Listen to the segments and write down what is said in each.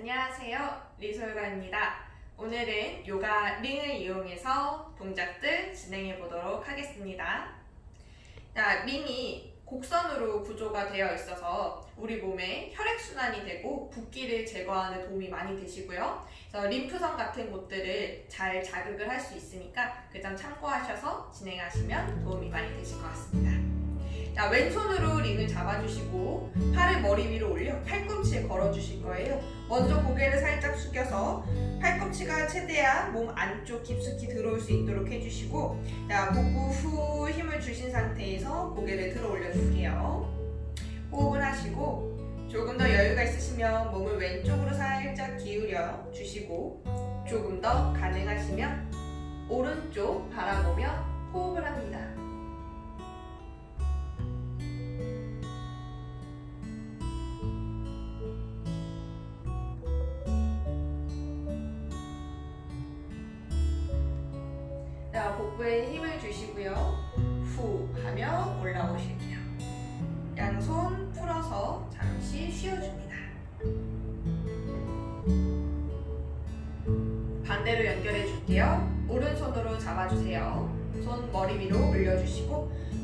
안녕하세요. 리솔가입니다. 오늘은 요가 링을 이용해서 동작들 진행해 보도록 하겠습니다. 자, 링이 곡선으로 구조가 되어 있어서 우리 몸에 혈액순환이 되고 붓기를 제거하는 도움이 많이 되시고요. 그래서 림프선 같은 곳들을 잘 자극을 할 수 있으니까 그 점 참고하셔서 진행하시면 도움이 많이 되실 것 같습니다. 자, 왼손으로 링을 잡아주시고 팔을 머리 위로 올려 팔꿈치에 걸어주실 거예요. 먼저 고개를 살짝 숙여서 팔꿈치가 최대한 몸 안쪽 깊숙이 들어올 수 있도록 해주시고 자, 복부 후 힘을 주신 상태에서 고개를 들어 올려줄게요. 호흡을 하시고 조금 더 여유가 있으시면 몸을 왼쪽으로 살짝 기울여 주시고 조금 더 가능하시면 오른쪽 바라보며 호흡을 합니다.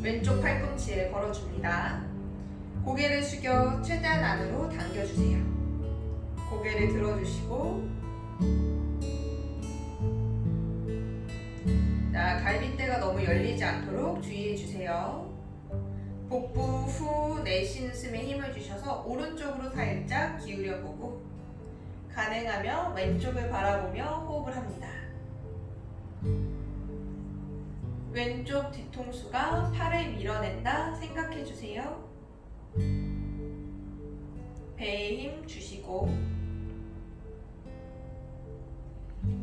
왼쪽 팔꿈치에 걸어줍니다. 고개를 숙여 최대한 안으로 당겨주세요. 고개를 들어주시고 자, 갈비뼈가 너무 열리지 않도록 주의해 주세요. 복부 후 내쉬는 숨에 힘을 주셔서 오른쪽으로 살짝 기울여 보고 가능하면 왼쪽을 바라보며 호흡을 합니다. 왼쪽 뒤통수가 팔을 밀어낸다 생각해 주세요. 배에 힘 주시고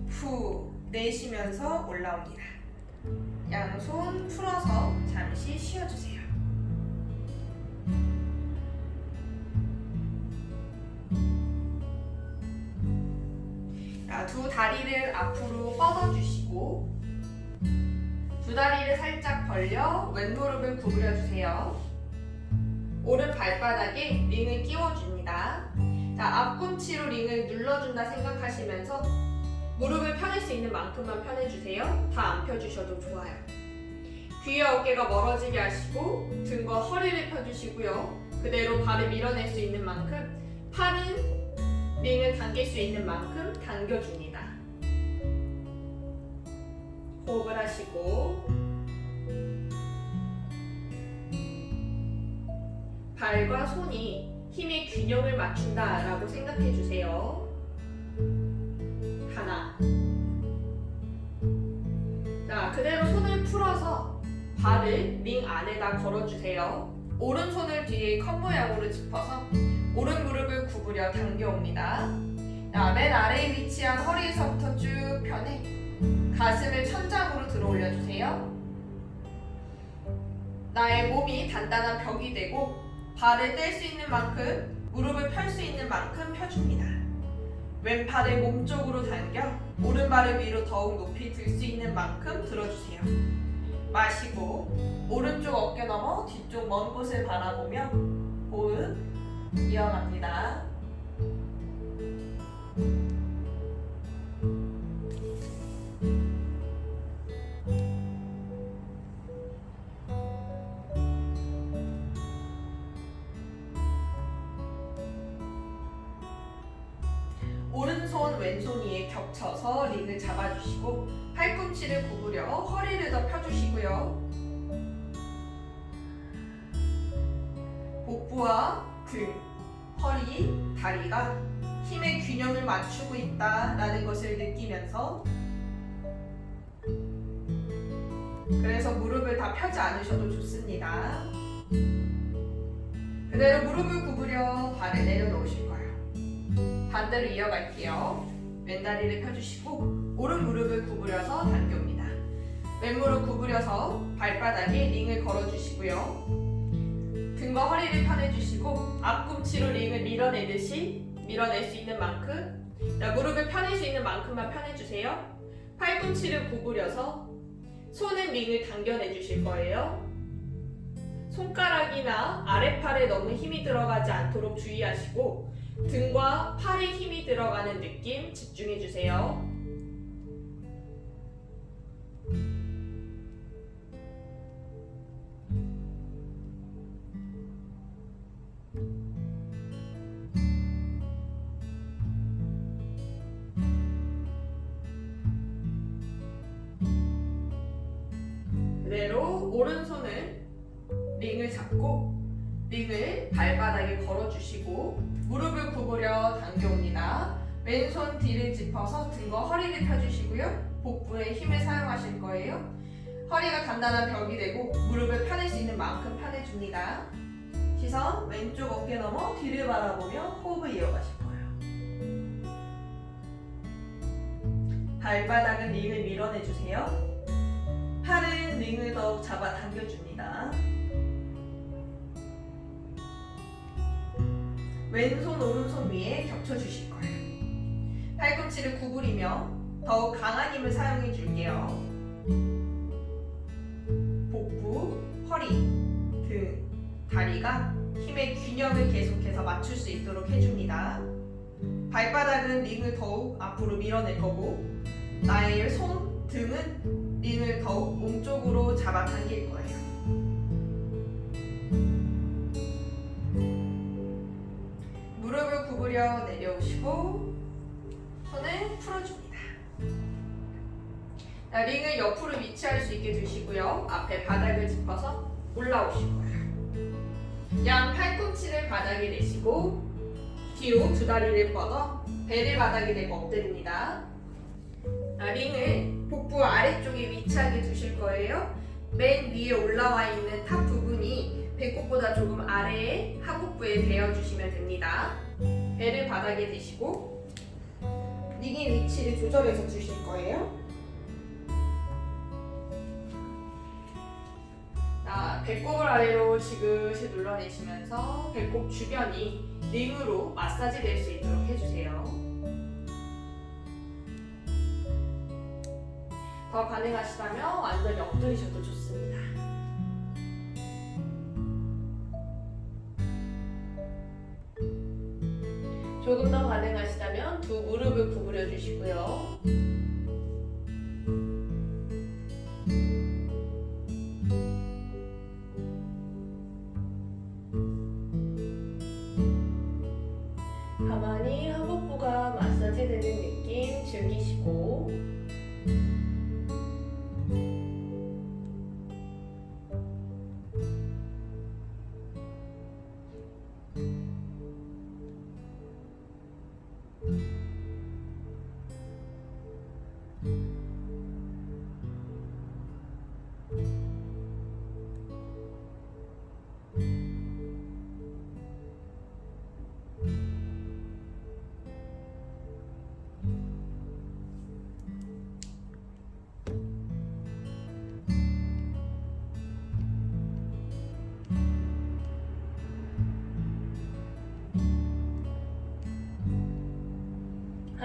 후 내쉬면서 올라옵니다. 양손 풀어서 잠시 쉬어주세요. 자, 두 다리를 앞으로 뻗어주시고 두 다리를 살짝 벌려 왼무릎을 구부려 주세요. 오른 발바닥에 링을 끼워줍니다. 자, 앞꿈치로 링을 눌러준다 생각하시면서 무릎을 펴낼 수 있는 만큼만 펴내주세요. 다 안 펴주셔도 좋아요. 귀와 어깨가 멀어지게 하시고 등과 허리를 펴주시고요. 그대로 발을 밀어낼 수 있는 만큼 팔은 링을 당길 수 있는 만큼 당겨줍니다. 호흡을 하시고 발과 손이 힘의 균형을 맞춘다 라고 생각해 주세요. 하나. 자, 그대로 손을 풀어서 발을 링 안에다 걸어주세요. 오른손을 뒤에 컵 모양으로 짚어서 오른 무릎을 구부려 당겨옵니다. 자, 맨 아래에 위치한 허리에서부터 쭉 펴내 가슴을 천장으로 들어 올려주세요. 나의 몸이 단단한 벽이 되고 발을 뗄 수 있는 만큼 무릎을 펼 수 있는 만큼 펴줍니다. 왼팔을 몸쪽으로 당겨 오른발을 위로 더욱 높이 들 수 있는 만큼 들어주세요. 마시고 오른쪽 어깨 너머 뒤쪽 먼 곳을 바라보며 호흡 이어갑니다. 그래서 무릎을 다 펴지 않으셔도 좋습니다. 그대로 무릎을 구부려 발을 내려놓으실 거예요. 반대로 이어갈게요. 왼다리를 펴주시고 오른 무릎을 구부려서 당겨옵니다. 왼무릎 구부려서 발바닥에 링을 걸어주시고요. 등과 허리를 펴내주시고 앞꿈치로 링을 밀어내듯이 밀어낼 수 있는 만큼 자, 무릎을 펴낼 수 있는 만큼만 펴내주세요. 팔꿈치를 구부려서 손은 링을 당겨내 주실 거예요. 손가락이나 아랫팔에 너무 힘이 들어가지 않도록 주의하시고 등과 팔에 힘이 들어가는 느낌 집중해 주세요. 짚어서 등과 허리를 펴주시고요. 복부에 힘을 사용하실 거예요. 허리가 단단한 벽이 되고 무릎을 펴낼 수 있는 만큼 펴내줍니다. 시선 왼쪽 어깨 너머 뒤를 바라보며 호흡을 이어가실 거예요. 발바닥은 링을 밀어내주세요. 팔은 링을 더욱 잡아 당겨줍니다. 왼손 오른손 위에 거예요. 팔꿈치를 구부리며 더욱 강한 힘을 사용해 줄게요. 복부, 허리, 등, 다리가 힘의 균형을 계속해서 맞출 수 있도록 해줍니다. 발바닥은 링을 더욱 앞으로 밀어낼 거고 나의 손, 등은 링을 더욱 몸쪽으로 잡아 당길 거예요. 무릎을 구부려 내려오시고 손을 풀어줍니다. 자, 링을 옆으로 위치할 수 있게 두시고요. 앞에 바닥을 짚어서 올라오실 거예요. 양 팔꿈치를 바닥에 내시고 뒤로 두 다리를 뻗어 배를 바닥에 대고 엎드립니다. 자, 링을 복부 아래쪽에 위치하게 두실 거예요. 맨 위에 올라와 있는 탑 부분이 배꼽보다 조금 아래에 하복부에 대어주시면 됩니다. 배를 바닥에 대시고 링의 위치를 조절해서 주실 거예요. 자, 배꼽을 아래로 지그시 눌러내시면서 배꼽 주변이 링으로 마사지 될 수 있도록 해주세요. 더 가능하시다면 완전히 엎드리셔도 좋습니다. 조금 더 가능하시다면 두 무릎을 구부려 주시고요.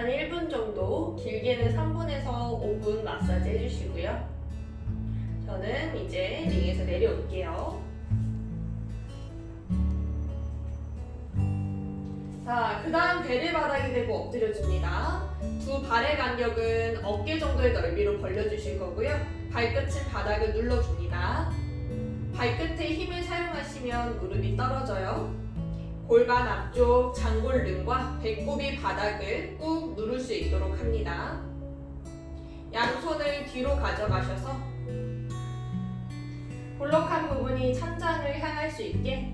한 1분 정도, 길게는 3분에서 5분 마사지 해주시고요. 저는 이제 링에서 내려올게요. 자, 그 다음 배를 바닥에 대고 엎드려줍니다. 두 발의 간격은 어깨 정도의 넓이로 벌려주실 거고요. 발끝은 바닥을 눌러줍니다. 발끝에 힘을 사용하시면 무릎이 떨어져요. 골반 앞쪽 장골 등과 배꼽이 바닥을 꾹 누를 수 있도록 합니다. 양손을 뒤로 가져가셔서 볼록한 부분이 천장을 향할 수 있게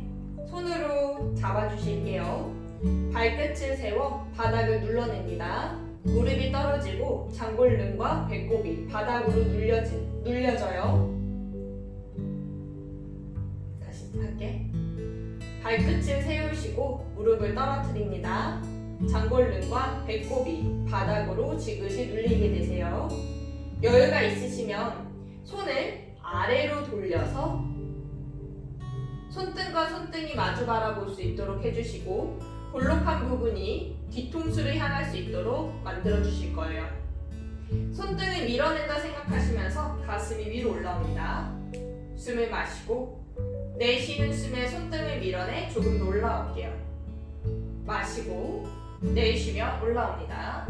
손으로 잡아주실게요. 발끝을 세워 바닥을 눌러냅니다. 무릎이 떨어지고 장골 등과 배꼽이 바닥으로 눌려지, 눌려져요. 발끝을 세우시고 무릎을 떨어뜨립니다. 장골등과 배꼽이 바닥으로 지그시 눌리게 되세요. 여유가 있으시면 손을 아래로 돌려서 손등과 손등이 마주 바라볼 수 있도록 해주시고 볼록한 부분이 뒤통수를 향할 수 있도록 만들어 주실 거예요. 손등을 밀어낸다 생각하시면서 가슴이 위로 올라옵니다. 숨을 마시고 내쉬는 숨에 손등을 밀어내 조금 더 올라올게요. 마시고 내쉬면 올라옵니다.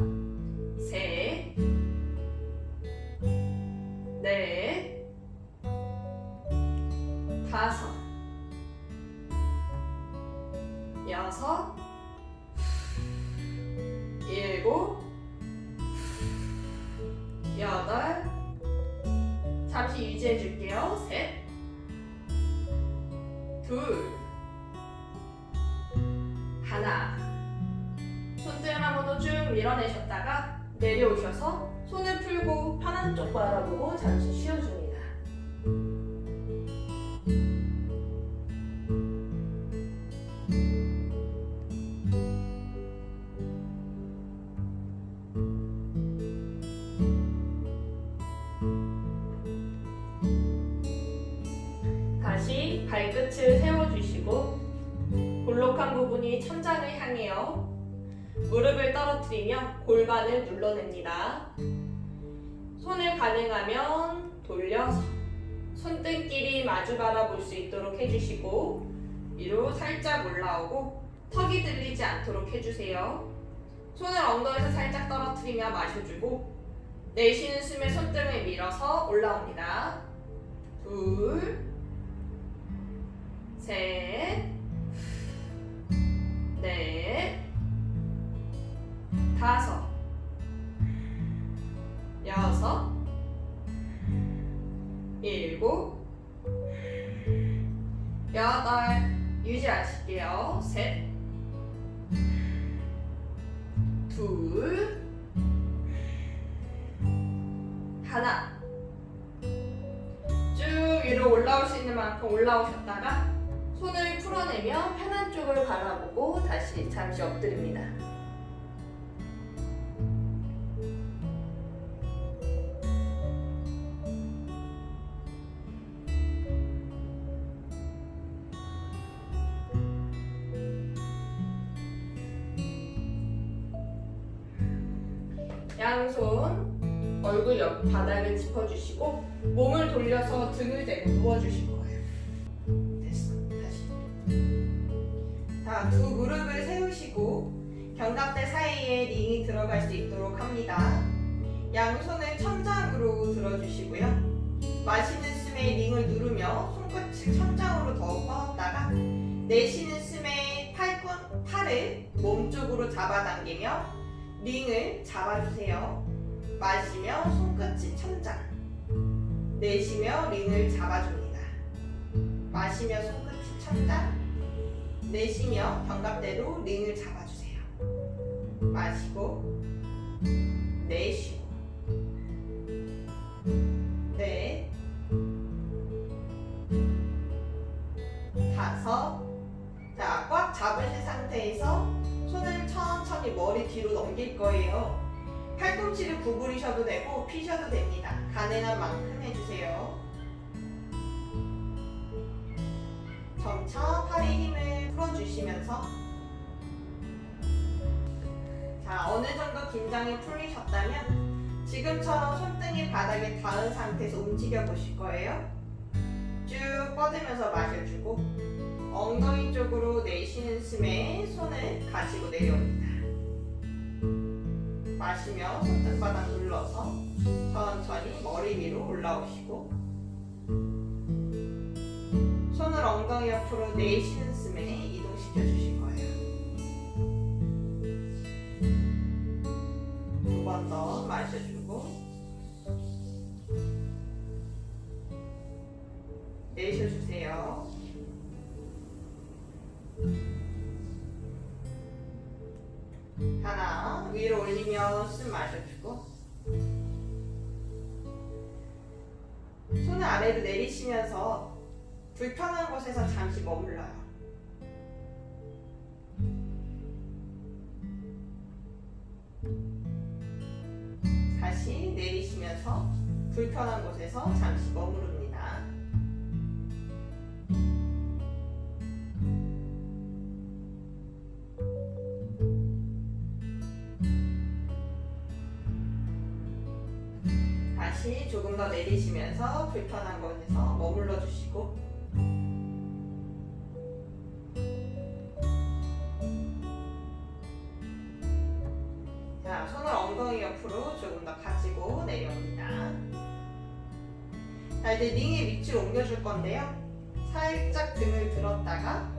셋, 넷, 다섯, 여섯, 볼록한 부분이 천장을 향해요. 무릎을 떨어뜨리며 골반을 눌러냅니다. 손을 가능하면 돌려서 손등끼리 마주 바라볼 수 있도록 해주시고 위로 살짝 올라오고 턱이 들리지 않도록 해주세요. 손을 엉덩이에서 살짝 떨어뜨리며 마셔주고 내쉬는 숨에 손등을 밀어서 올라옵니다. 둘, 셋, 넷, 다섯, 여섯, 일곱, 여덟, 유지하실게요. 셋, 둘, 하나. 쭉 위로 올라올 수 있는 만큼 올라오셨다가 손을 풀어내며 편한 쪽을 바라보고 다시 잠시 엎드립니다. 양손 얼굴 옆 바닥을 짚어주시고 몸을 돌려서 등을 대고 누워주실 거 자, 두 무릎을 세우시고 견갑대 사이에 링이 들어갈 수 있도록 합니다. 양손을 천장으로 들어주시고요. 마시는 숨에 링을 누르며 손끝을 천장으로 더 뻗었다가 내쉬는 숨에 팔꿈, 팔을 몸쪽으로 잡아당기며 링을 잡아주세요. 마시며 손끝이 천장. 내쉬며 링을 잡아줍니다. 마시며 손끝이 천장. 내쉬며 견갑대로 링을 잡아주세요. 마시고 내쉬고 넷 다섯 자, 꽉 잡으신 상태에서 손을 천천히 머리 뒤로 넘길 거예요. 팔꿈치를 구부리셔도 되고 피셔도 됩니다. 가능한 만큼 해주세요. 점차 팔의 힘을 풀어주시면서 자 어느 정도 긴장이 풀리셨다면 지금처럼 손등이 바닥에 닿은 상태에서 움직여 보실 거예요. 쭉 뻗으면서 마셔주고 엉덩이 쪽으로 내쉬는 숨에 손을 가지고 내려옵니다. 마시며 손등바닥 눌러서 천천히 머리 위로 올라오시고 손을 엉덩이 옆으로 내쉬는 숨에 이동시켜 주실 거예요. 두 번 더 마셔주고 내쉬어주세요. 하나 위로 올리며 숨 마셔주고 손을 아래로 내리시면서 불편한 곳에서 잠시 머물러요. 다시 내리시면서 불편한 곳에서 잠시 머무릅니다. 다시 조금 더 내리시면서 불편한 곳에서 머물러 주시고 이제 링의 위치를 옮겨줄 건데요. 살짝 등을 들었다가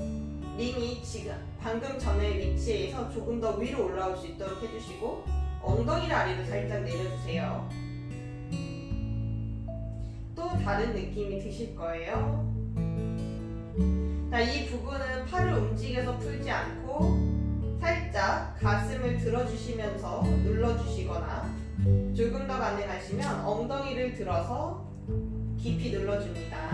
링이 지금 방금 전의 위치에서 조금 더 위로 올라올 수 있도록 해주시고 엉덩이를 아래로 살짝 내려주세요. 또 다른 느낌이 드실 거예요. 자, 이 부분은 팔을 움직여서 풀지 않고 살짝 가슴을 들어주시면서 눌러주시거나 조금 더 가능하시면 엉덩이를 들어서 깊이 눌러줍니다.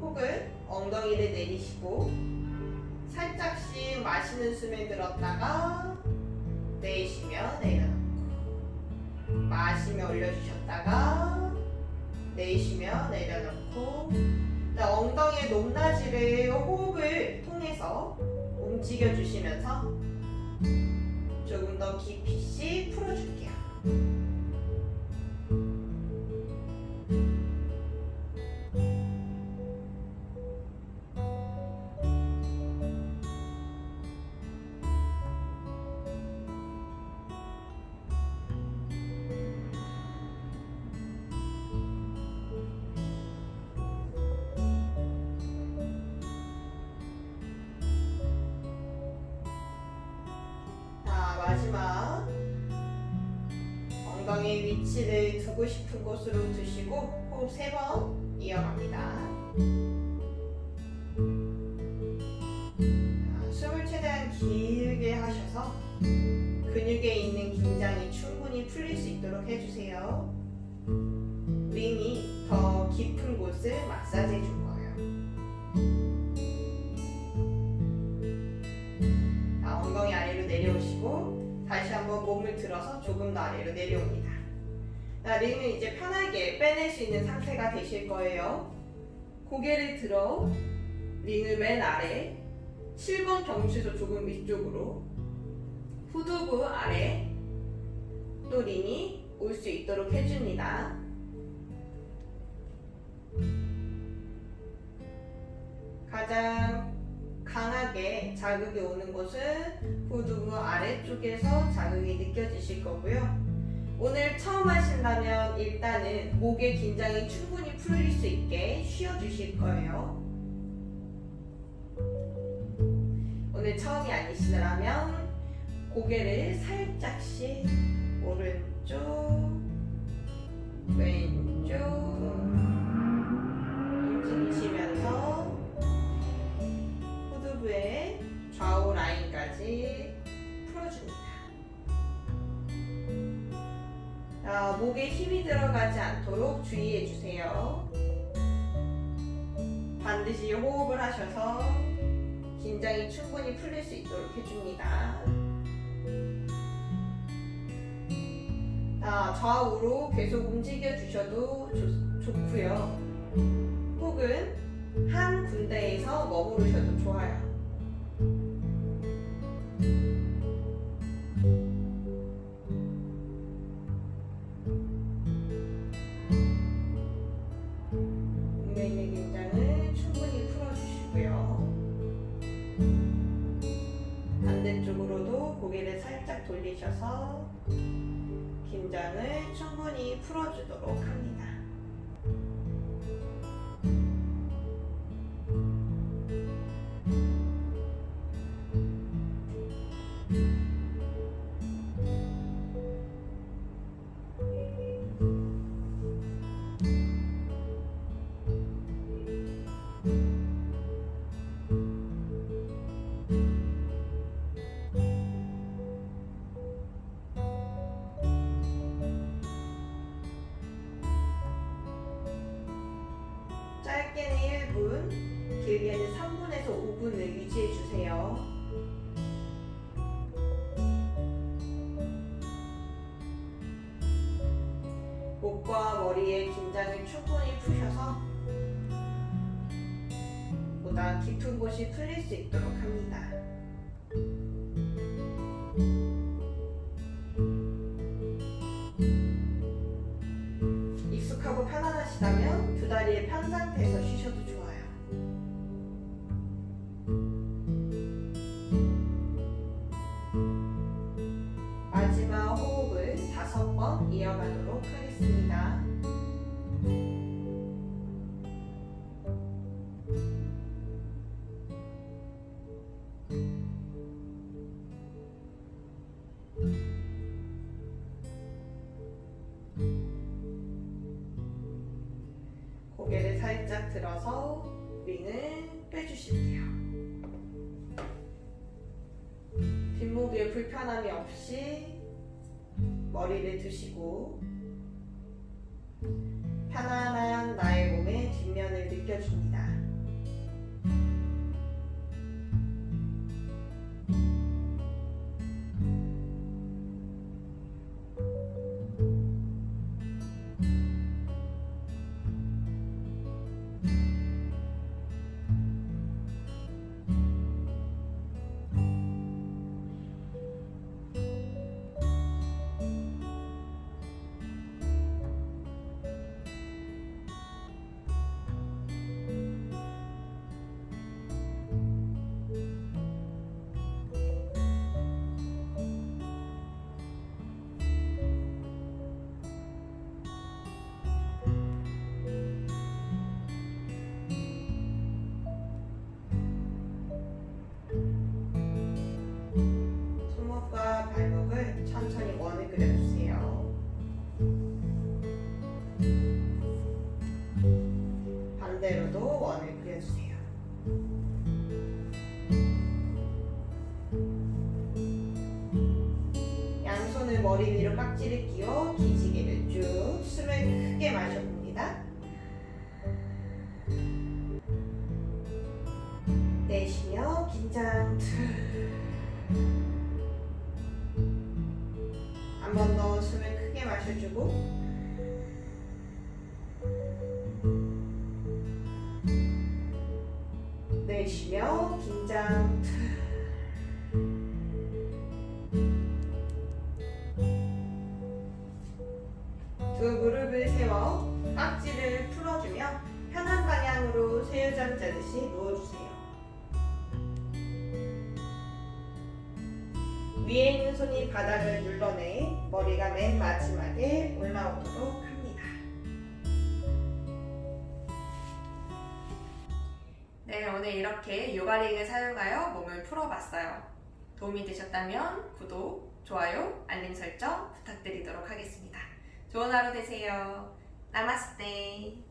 혹은 엉덩이를 내리시고 살짝씩 마시는 숨에 들었다가 내쉬며 내려놓고 마시며 올려주셨다가 내쉬며 내려놓고 자, 엉덩이의 높낮이를 호흡을 통해서 움직여 주시면서 조금 더 깊이씩 풀어줄게요. 마지막. 엉덩이 위치를 두고 싶은 곳으로 두시고 호흡 세 번 이어갑니다. 자, 숨을 최대한 길게 하셔서 근육에 있는 긴장이 충분히 풀릴 수 있도록 해주세요. 링이 더 깊은 곳을 마사지 해줄 거예 들어서 조금 더 아래로 내려옵니다. 자, 링은 이제 편하게 빼낼 수 있는 상태가 되실 거예요. 고개를 들어 링을 맨 아래 7번 경추에서 조금 위쪽으로 후두부 아래 또 링이 올 수 있도록 해줍니다. 가장 강하게 자극이 오는 곳은 후두부 아래쪽에서 자극이 느껴지실 거고요. 오늘 처음 하신다면 일단은 목의 긴장이 충분히 풀릴 수 있게 쉬어주실 거예요. 오늘 처음이 아니시라면 고개를 살짝씩 오른쪽, 왼쪽 목에 힘이 들어가지 않도록 주의해 주세요. 반드시 호흡을 하셔서 긴장이 충분히 풀릴 수 있도록 해줍니다. 자, 좌우로 계속 움직여 주셔도 좋, 좋고요. 혹은 한 군데에서 머무르셔도 좋아요. 살짝 돌리셔서 긴장을 충분히 풀어주도록 합니다. 길게는 3분에서 5분을 유지해 주세요. 목과 머리의 긴장을 충분히 푸셔서 보다 깊은 곳이 풀릴 수 있도록 합니다. 호흡을 다섯 번 이어가도록 하겠습니다. 깍지를 끼워 기지개를 쭉 숨을 크게 마셔봅니다. 내쉬며 긴장 한번 더 숨을 크게 마셔주고. 내쉬며 긴장 위에 있는 손이 바닥을 눌러내 머리가 맨 마지막에 올라오도록 합니다. 네, 오늘 이렇게 요가링을 사용하여 몸을 풀어봤어요. 도움이 되셨다면 구독, 좋아요, 알림 설정 부탁드리도록 하겠습니다. 좋은 하루 되세요. 나마스테.